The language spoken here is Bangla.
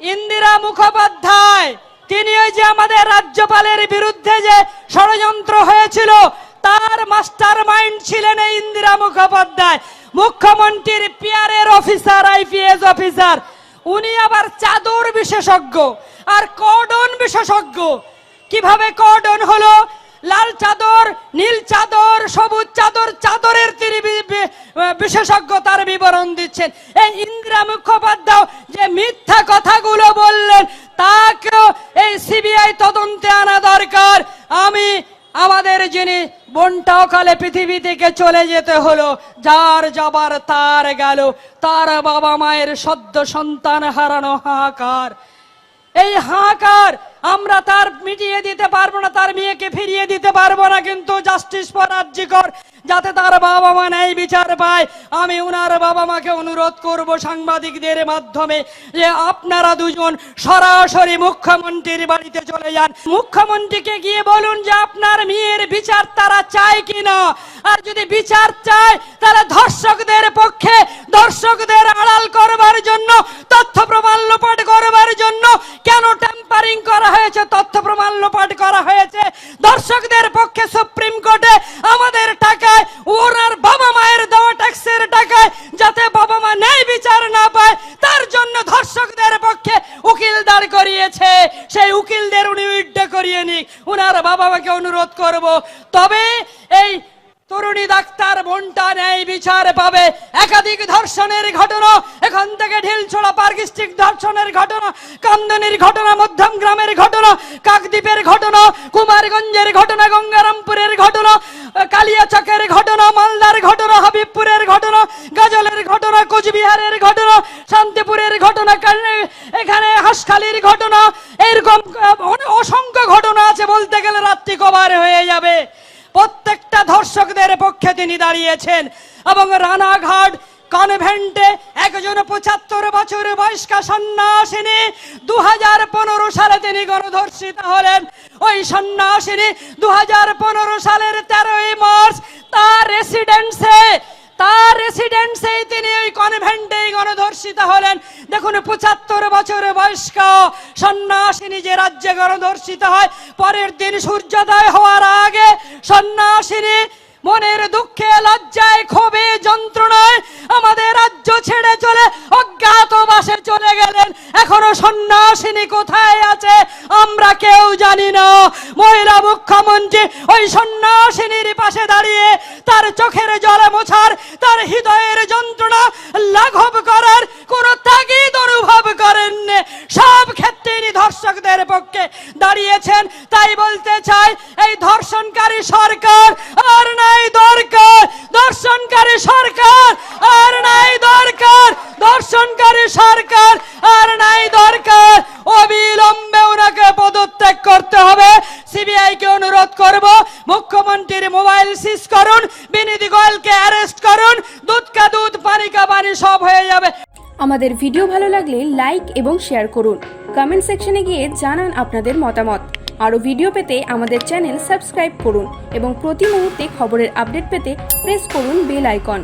ইন্দিরা মুখোপাধ্যায়, তিনি ওই যে আমাদের রাজ্যপালের বিরুদ্ধে যে ষড়যন্ত্র হয়েছিল, তার মাস্টার মাইন্ড ছিলেন এই ইন্দিরা মুখোপাধ্যায়। মুখ্যমন্ত্রীর পিয়ারের অফিসার, আইপিএস অফিসার। উনি আবার চাদর বিশেষজ্ঞ আর কর্ডন বিশেষজ্ঞ। কীভাবে কর্ডন হলো? লাল চাদর নীল চাদর সবুজ চাদর চাদরের তিনি বি- বি- বিশেষজ্ঞ তার বিবরণ দিচ্ছেন। এই ইন্দিরা মুখোপাধ্যায় যে মিথ্যা কথাগুলো বললেন, তাকেও এই সিবিআই তদন্তে আনা দরকার। আমি, আমাদের যিনি বোনটা অকালে পৃথিবী থেকে চলে যেতে হলো, যার যাবার তার গেল, তার বাবা মায়ের সদ্য সন্তান হারানো হাহাকার। এই হাহাকার আমরা তার মিটিয়ে দিতে পারব না, তার মেয়েকে ফিরিয়ে দিতে পারব না, কিন্তু জাস্টিস ফর রাজ্যকর যাতে তার বাবা মা ন্যায় বিচার পায়, আমি উনার বাবা মাকে অনুরোধ করব সাংবাদিকদের মাধ্যমে যে আপনারা দুজন সরাসরি মুখ্যমন্ত্রীর বাড়িতে চলে যান। মুখ্যমন্ত্রীকে গিয়ে বলুন যে আপনার মেয়ের বিচার তারা চায় কিনা। আর যদি বিচার চায়, তাহলে ধর্ষকদের পক্ষে দর্শকদের আড়াল করবার জন্য, তথ্য প্রমাণ লোপাট করবার জন্য কেন ট্যাম্পারিং করা হয়েছে? তথ্য প্রমাণ লোপাট করা হয়েছে। দর্শকদের পক্ষে সুপ্রিম কোর্টে দাঁড় করিয়েছে সেই উকিলদের উনি উইড্ড করিয়ে নিক। ওনার বাবা মাকে অনুরোধ করব। তবে এই তরুণী ডাক্তার বোনটা ন্যায় বিচার পাবে। একাধিক ধর্ষণের ঘটনা, এখান থেকে ঢিলছোড়া পার্ক স্ট্রিট ধর্ষণের ঘটনা, কামদনির ঘটনা, মধ্যম গ্রামের ঘটনা, কাকদ্বীপের ঘটনা, কুমারগঞ্জের ঘটনা, গঙ্গারামপুরের ঘটনা, কালিয়াচকের ঘটনা হাবিবপুরের ঘটনা গাজলের ঘটনা কোচবিহারের ঘটনা, শান্তিপুরের ঘটনা এখানে হাসখালির ঘটনা, এরকম অসংখ্য ঘটনা আছে বলতে গেলে রাত্রি কভার হয়ে যাবে। প্রত্যেকটা ধর্ষকদের পক্ষে তিনি দাঁড়িয়েছেন এবং রানাঘাট কনভেন্টে একজন পঁচাত্তর বছর বয়স্কা সন্ন্যাসিনী দু হাজার পনেরো সালে তিনি গণধর্ষিত হলেন। ওই সন্ন্যাসিনী দু হাজার পনেরো সালের তেরোই মার্চ তার রেসিডেন্সে তার রেসিডেন্সে তিনি ওই কনভেন্টে গণধর্ষিত হলেন। দেখুন, পঁচাত্তর বছর বয়স্ক সন্ন্যাসিনী যে রাজ্যে গণধর্ষিত হয়। পরের দিন সূর্যোদয় হওয়ার আগে সন্ন্যাসিনী মনের দুঃখে লজ্জায় ক্ষোভে যন্ত্রণায় সন্ন্যাসিনী কোথায় আছে? আমরা কেউ জানি না। মহিলা মুখ্যমন্ত্রী ওই সন্ন্যাসিনীর পাশে দাঁড়িয়ে তার চোখের জলে মোছার, তার হৃদয়ের যন্ত্রণা লাঘব করার কোন তাগিদ অনুভব করেন সব ক্ষেত্রে ধর্ষকদের পক্ষে দাঁড়িয়েছেন। তাই বলতে চাই, এই ধর্ষণকারী সরকার আর নাই দরকার। দর্শনকারী সরকার আর নাই দরকার। ধর্ষণকারী সরকার মোবাইল সিজ করুন, বিনীতি গোয়েলকে অ্যারেস্ট করুন, দুধ দুধ, পানি পানি সব হয়ে যাবে। আমাদের ভিডিও ভালো লাগলে লাইক এবং শেয়ার করুন। কমেন্ট সেকশনে গিয়ে জানান আপনাদের মতামত। আরও ভিডিও পেতে আমাদের চ্যানেল সাবস্ক্রাইব করুন এবং প্রতি মুহূর্তে খবরের আপডেট পেতে প্রেস করুন বেল আইকন।